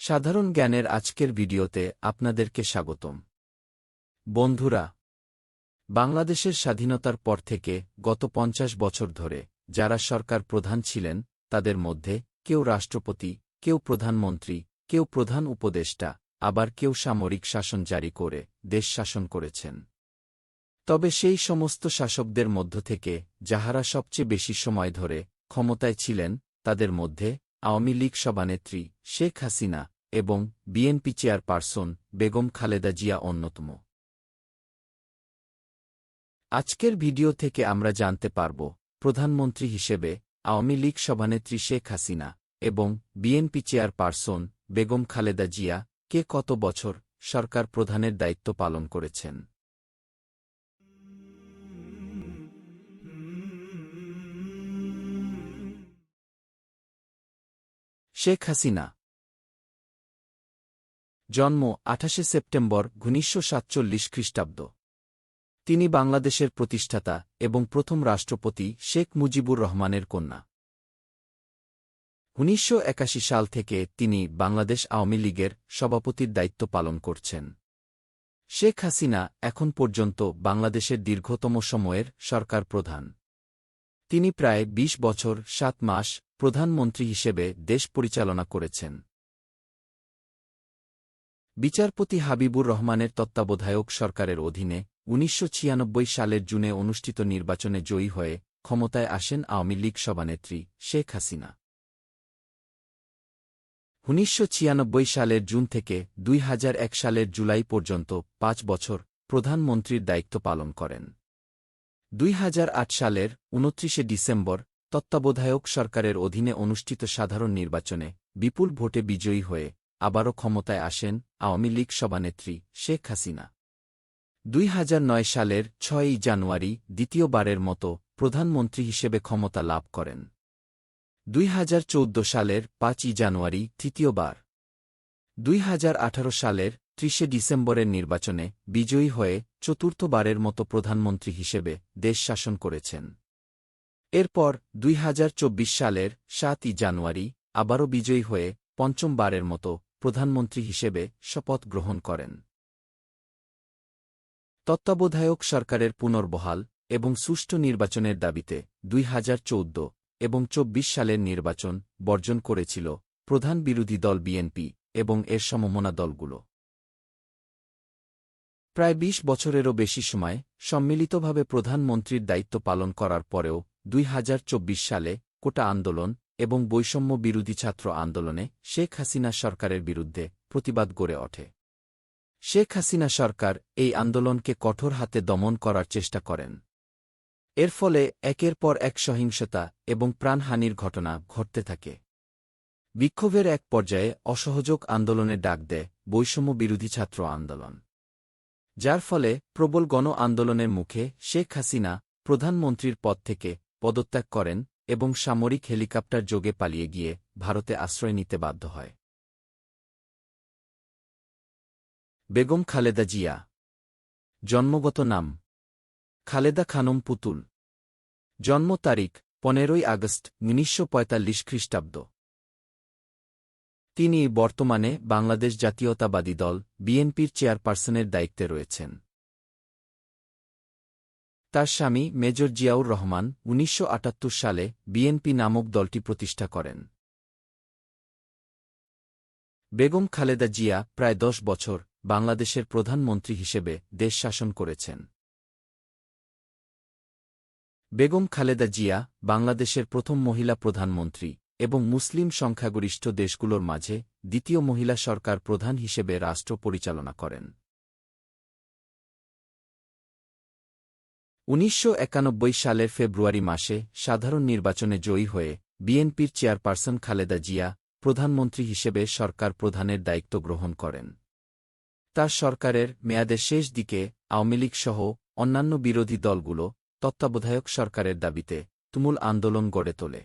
সাধারণ জ্ঞানের আজকের ভিডিওতে আপনাদেরকে স্বাগতম। বন্ধুরা, বাংলাদেশের স্বাধীনতার পর থেকে গত পঞ্চাশ বছর ধরে যারা সরকার প্রধান ছিলেন, তাদের মধ্যে কেউ রাষ্ট্রপতি, কেউ প্রধানমন্ত্রী, কেউ প্রধান উপদেষ্টা, আবার কেউ সামরিক শাসন জারি করে দেশ শাসন করেছেন। তবে সেই সমস্ত শাসকদের মধ্য থেকে যাহারা সবচেয়ে বেশি সময় ধরে ক্ষমতায় ছিলেন, তাদের মধ্যে আওয়ামী লীগ সভানেত্রী শেখ হাসিনা এবং বিএনপি চেয়ারপারসন বেগম খালেদা জিয়া অন্যতম। আজকের ভিডিও থেকে আমরা জানতে পারব, প্রধানমন্ত্রী হিসেবে আওয়ামী লীগ সভানেত্রী শেখ হাসিনা এবং বিএনপি চেয়ারপারসন বেগম খালেদা জিয়া কে কত বছর সরকার প্রধানের দায়িত্ব পালন করেছেন। শেখ হাসিনা। জন্ম আঠাশে সেপ্টেম্বর উনিশশো সাতচল্লিশ খ্রিস্টাব্দ। তিনি বাংলাদেশের প্রতিষ্ঠাতা এবং প্রথম রাষ্ট্রপতি শেখ মুজিবুর রহমানের কন্যা। উনিশশো একাশি সাল থেকে তিনি বাংলাদেশ আওয়ামী লীগের সভাপতির দায়িত্ব পালন করছেন। শেখ হাসিনা এখন পর্যন্ত বাংলাদেশের দীর্ঘতম সময়ের সরকার প্রধান। তিনি প্রায় ২০ বছর, সাত মাস প্রধানমন্ত্রী হিসেবে দেশ পরিচালনা করেছেন। বিচারপতি হাবিবুর রহমানের তত্ত্বাবধায়ক সরকারের অধীনে উনিশশো ছিয়ানব্বই সালের জুনে অনুষ্ঠিত নির্বাচনে জয়ী হয়ে ক্ষমতায় আসেন আওয়ামী লীগ সভানেত্রী শেখ হাসিনা। উনিশশো ছিয়ানব্বই সালের জুন থেকে দুই হাজার এক সালের জুলাই পর্যন্ত পাঁচ বছর প্রধানমন্ত্রীর দায়িত্ব পালন করেন। দুই হাজার আট সালের উনত্রিশে ডিসেম্বর তত্ত্বাবধায়ক সরকারের অধীনে অনুষ্ঠিত সাধারণ নির্বাচনে বিপুল ভোটে বিজয়ী হয়ে আবারও ক্ষমতায় আসেন আওয়ামী লীগ সভানেত্রী শেখ হাসিনা। দুই হাজার নয় সালের ছয়ই জানুয়ারি দ্বিতীয়বারের মতো প্রধানমন্ত্রী হিসেবে ক্ষমতা লাভ করেন। দুই হাজার চৌদ্দ সালের পাঁচই জানুয়ারি তৃতীয়বার। দুই হাজার আঠারো সালের ত্রিশে ডিসেম্বরের নির্বাচনে বিজয়ী হয়ে চতুর্থবারের মতো প্রধানমন্ত্রী হিসেবে দেশ শাসন করেছেন। এরপর দুই হাজার চব্বিশ সালের সাতই জানুয়ারি আবারও বিজয়ী হয়ে পঞ্চমবারের মতো প্রধানমন্ত্রী হিসেবে শপথ গ্রহণ করেন। তত্ত্বাবধায়ক সরকারের পুনর্বহাল এবং সুষ্ঠু নির্বাচনের দাবিতে দুই হাজার চৌদ্দ এবং চব্বিশ সালের নির্বাচন বর্জন করেছিল প্রধান বিরোধী দল বিএনপি এবং এর সমমনা দলগুলো। প্রায় ২০ বছরেরও বেশি সময় সম্মিলিতভাবে প্রধানমন্ত্রীর দায়িত্ব পালন করার পরেও দুই হাজার চব্বিশ সালে কোটা আন্দোলন এবং বৈষম্য বিরোধী ছাত্র আন্দোলনে শেখ হাসিনা সরকারের বিরুদ্ধে প্রতিবাদ গড়ে ওঠে। শেখ হাসিনা সরকার এই আন্দোলনকে কঠোর হাতে দমন করার চেষ্টা করেন। এর ফলে একের পর এক সহিংসতা এবং প্রাণহানির ঘটনা ঘটতে থাকে। বিক্ষোভের এক পর্যায়ে অসহযোগ আন্দোলনের ডাক দেয় বৈষম্য বিরোধী ছাত্র আন্দোলন। যার ফলে প্রবল গণ আন্দোলনের মুখে শেখ হাসিনা প্রধানমন্ত্রীর পদ থেকে পদত্যাগ করেন এবং সামরিক হেলিকপ্টার যোগে পালিয়ে গিয়ে ভারতে আশ্রয় নিতে বাধ্য হয়। বেগম খালেদা জিয়া। জন্মগত নাম। খালেদা খানম পুতুল। জন্ম তারিখ পনেরোই আগস্ট উনিশশো পঁয়তাল্লিশ খ্রিস্টাব্দ। তিনি বর্তমানে বাংলাদেশ জাতীয়তাবাদী দল বিএনপির চেয়ারপারসনের দায়িত্বে রয়েছেন। তার স্বামী মেজর জিয়াউর রহমান উনিশশো আটাত্তর সালে বিএনপি নামক দলটি প্রতিষ্ঠা করেন। বেগম খালেদা জিয়া প্রায় দশ বছর বাংলাদেশের প্রধানমন্ত্রী হিসেবে দেশ শাসন করেছেন। বেগম খালেদা জিয়া বাংলাদেশের প্রথম মহিলা প্রধানমন্ত্রী। এবং মুসলিম সংখ্যাগরিষ্ঠ দেশগুলোর মাঝে দ্বিতীয় মহিলা সরকার প্রধান হিসেবে রাষ্ট্র পরিচালনা করেন। উনিশশো সালের ফেব্রুয়ারি মাসে সাধারণ নির্বাচনে জয়ী হয়ে বিএনপির চেয়ারপারসন খালেদা জিয়া প্রধানমন্ত্রী হিসেবে সরকার প্রধানের দায়িত্ব গ্রহণ করেন। তার সরকারের মেয়াদের শেষ দিকে আওয়ামী লীগ সহ অন্যান্য বিরোধী দলগুলো তত্ত্বাবধায়ক সরকারের দাবিতে তুমুল আন্দোলন গড়ে তোলে।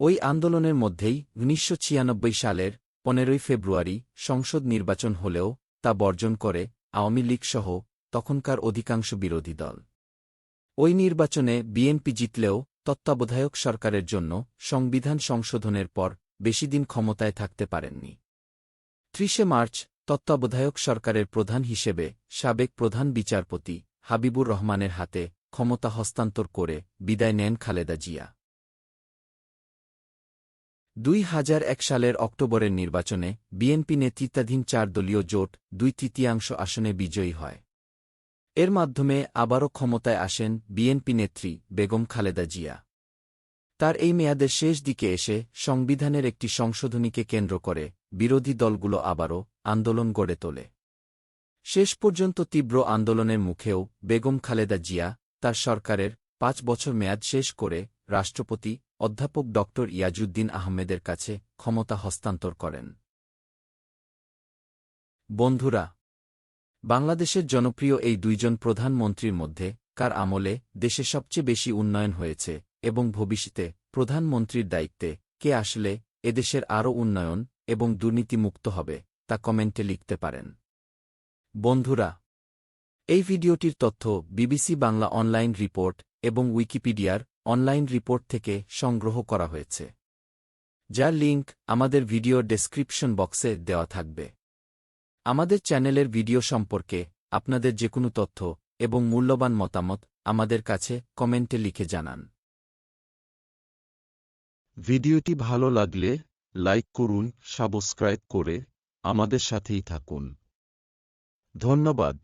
ওই আন্দোলনের মধ্যেই উনিশশো ছিয়ানব্বই সালের পনেরোই ফেব্রুয়ারি সংসদ নির্বাচন হলেও তা বর্জন করে আওয়ামী লীগসহ তখনকার অধিকাংশ বিরোধী দল। ওই নির্বাচনে বিএনপি জিতলেও তত্ত্বাবধায়ক সরকারের জন্য সংবিধান সংশোধনের পর বেশিদিন ক্ষমতায় থাকতে পারেননি। ত্রিশে মার্চ তত্ত্বাবধায়ক সরকারের প্রধান হিসেবে সাবেক প্রধান বিচারপতি হাবিবুর রহমানের হাতে ক্ষমতা হস্তান্তর করে বিদায় নেন খালেদা জিয়া। দুই হাজার এক সালের অক্টোবরের নির্বাচনে বিএনপি নেতৃত্বাধীন চার দলীয় জোট দুই তৃতীয়াংশ আসনে বিজয়ী হয়। এর মাধ্যমে আবারও ক্ষমতায় আসেন বিএনপি নেত্রী বেগম খালেদা জিয়া। তার এই মেয়াদের শেষ দিকে এসে সংবিধানের একটি সংশোধনীকে কেন্দ্র করে বিরোধী দলগুলো আবারও আন্দোলন গড়ে তোলে। শেষ পর্যন্ত তীব্র আন্দোলনের মুখেও বেগম খালেদা জিয়া তার সরকারের পাঁচ বছর মেয়াদ শেষ করে রাষ্ট্রপতি অধ্যাপক ড ইয়াজুদ্দিন আহমেদের কাছে ক্ষমতা হস্তান্তর করেন। বন্ধুরা, বাংলাদেশের জনপ্রিয় এই দুইজন প্রধানমন্ত্রীর মধ্যে কার আমলে দেশে সবচেয়ে বেশি উন্নয়ন হয়েছে এবং ভবিষ্যতে প্রধানমন্ত্রীর দায়িত্বে কে আসলে এদেশের আরও উন্নয়ন এবং দুর্নীতিমুক্ত হবে তা কমেন্টে লিখতে পারেন। বন্ধুরা, এই ভিডিওটির তথ্য বিবিসি বাংলা অনলাইন রিপোর্ট এবং উইকিপিডিয়ার অনলাইন রিপোর্ট থেকে সংগ্রহ করা হয়েছে, যার লিঙ্ক আমাদের ভিডিও ডেসক্রিপশন বক্সে দেওয়া থাকবে। আমাদের চ্যানেলের ভিডিও সম্পর্কে আপনাদের যে কোনো তথ্য এবং মূল্যবান মতামত আমাদের কাছে কমেন্টে লিখে জানান। ভিডিওটি ভালো লাগলে লাইক করুন, সাবস্ক্রাইব করে আমাদের সাথেই থাকুন। ধন্যবাদ।